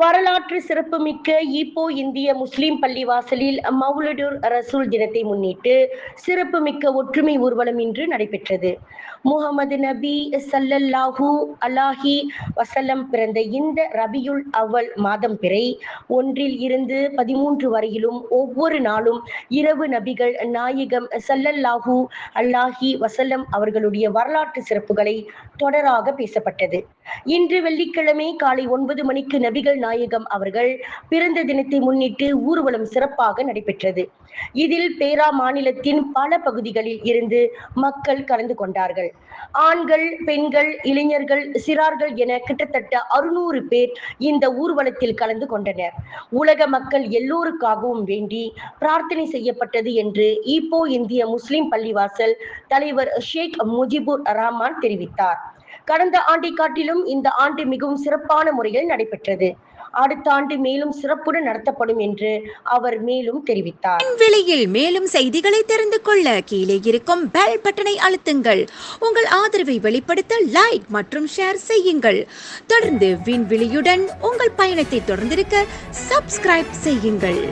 வரலாற்று சிறப்புமிக்க ஈப்போ இந்திய முஸ்லிம் பள்ளிவாசலில் மவுலடூர் ரசூல் தினத்தை முன்னிட்டு சிறப்புமிக்க ஒற்றுமை ஊர்வலம் இன்று நடைபெற்றது. முகமது நபி ஸல்லல்லாஹு அலாஹி வசல்லம் பிறந்த இந்த ரபியுல் அவல் மாதம் பிறை ஒன்றில் இருந்து பதிமூன்று வரையிலும் ஒவ்வொரு நாளும் இரவு நபிகள் நாயகம் சல்லல்லாஹு அல்லாஹி வசல்லம் அவர்களுடைய வரலாற்று சிறப்புகளை தொடராக பேசப்பட்டது. இன்று வெள்ளிக்கிழமை காலை ஒன்பது மணிக்கு நபிகள் நாயகம் அவர்கள் பிறந்த தினத்தை முன்னிட்டு ஊர்வலம் சிறப்பாக நடைபெற்றது. இதில் பேரா மாநிலத்தின் பல பகுதிகளில் இருந்து மக்கள் கலந்து கொண்டார்கள். ஆண்கள் பெண்கள் இளைஞர்கள் சிறார்கள் என கிட்டத்தட்ட அறுநூறு பேர் இந்த ஊர்வலத்தில் கலந்து கொண்டனர். உலக மக்கள் எல்லோருக்காகவும் வேண்டி பிரார்த்தனை செய்யப்பட்டது என்று ஈப்போ இந்திய முஸ்லிம் பள்ளிவாசல் தலைவர் ஷேக் முஜிபுர் ரஹ்மான் தெரிவித்தார். கடந்த ஆண்டை காட்டிலும் இந்த ஆண்டு மிகவும் சிறப்பான முறையில் நடைபெற்றது. அடுத்த ஆண்டு மேலும் சிறப்புடன் நடத்தப்படும் என்று அவர் மேலும் தெரிவித்தார். விலையில் மேலும் செய்திகளை தெரிந்து கொள்ள கீழே இருக்கும் பெல் பட்டனை அழுத்துங்கள். உங்கள் ஆதரவை வெளிப்படுத்த லைக் மற்றும் ஷேர் செய்யுங்கள். தொடர்ந்து விண்வெளியுடன் உங்கள் பயணத்தை தொடர்ந்திருக்க சப்ஸ்கிரைப் செய்யுங்கள்.